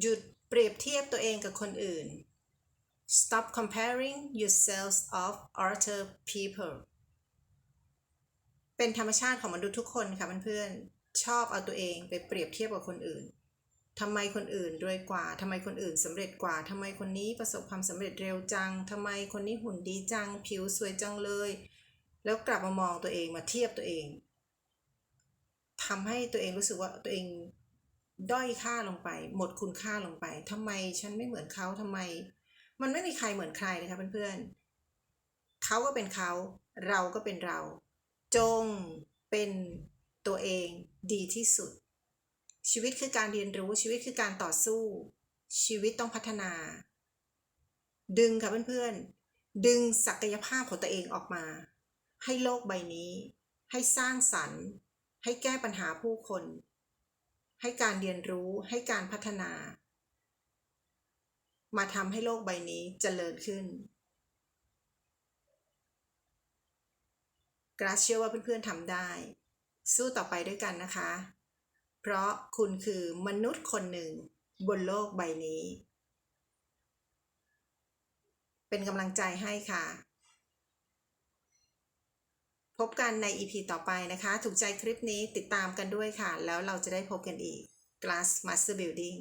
หยุดเปรียบเทียบตัวเองกับคนอื่น stop comparing yourselves of other people เป็นธรรมชาติของมนุษย์ทุกคนค่ะเพื่อนๆชอบเอาตัวเองไปเปรียบเทียบกับคนอื่นทำไมคนอื่นรวยกว่าทำไมคนอื่นสำเร็จกว่าทำไมคนนี้ประสบความสำเร็จเร็วจังทำไมคนนี้หุ่นดีจัง ผิวสวยจังเลย แล้วกลับมามองตัวเองมาเทียบตัวเองทำให้ตัวเองรู้สึกว่าตัวเอง ด้อยค่าลงไป หมดคุณค่าลงไปทำไมฉันไม่เหมือนเขาทำไม มันไม่มีใครเหมือนใครเลยค่ะเพื่อนๆเขาก็เป็นเขา เราก็เป็นเรา จงเป็นตัวเองดีที่สุด ชีวิตคือการเรียนรู้ชีวิตคือการต่อสู้ ชีวิตต้องพัฒนา ดึงค่ะเพื่อนๆ ดึงศักยภาพของตัวเองออกมา ให้โลกใบนี้ ให้สร้างสรรค์ ให้แก้ปัญหาผู้คน ให้การเรียนรู้ให้การพัฒนา มาทำให้โลกใบนี้เจริญขึ้นกราเชื่อว่าเพื่อนๆทำได้ สู้ต่อไปด้วยกันนะคะ เพราะคุณคือมนุษย์คนหนึ่งบนโลกใบนี้ เป็นกำลังใจให้ค่ะ พบกันใน EP ต่อไปนะคะ ถูกใจคลิปนี้ติดตามกันด้วยค่ะ แล้วเราจะได้พบกันอีก Glass Master Building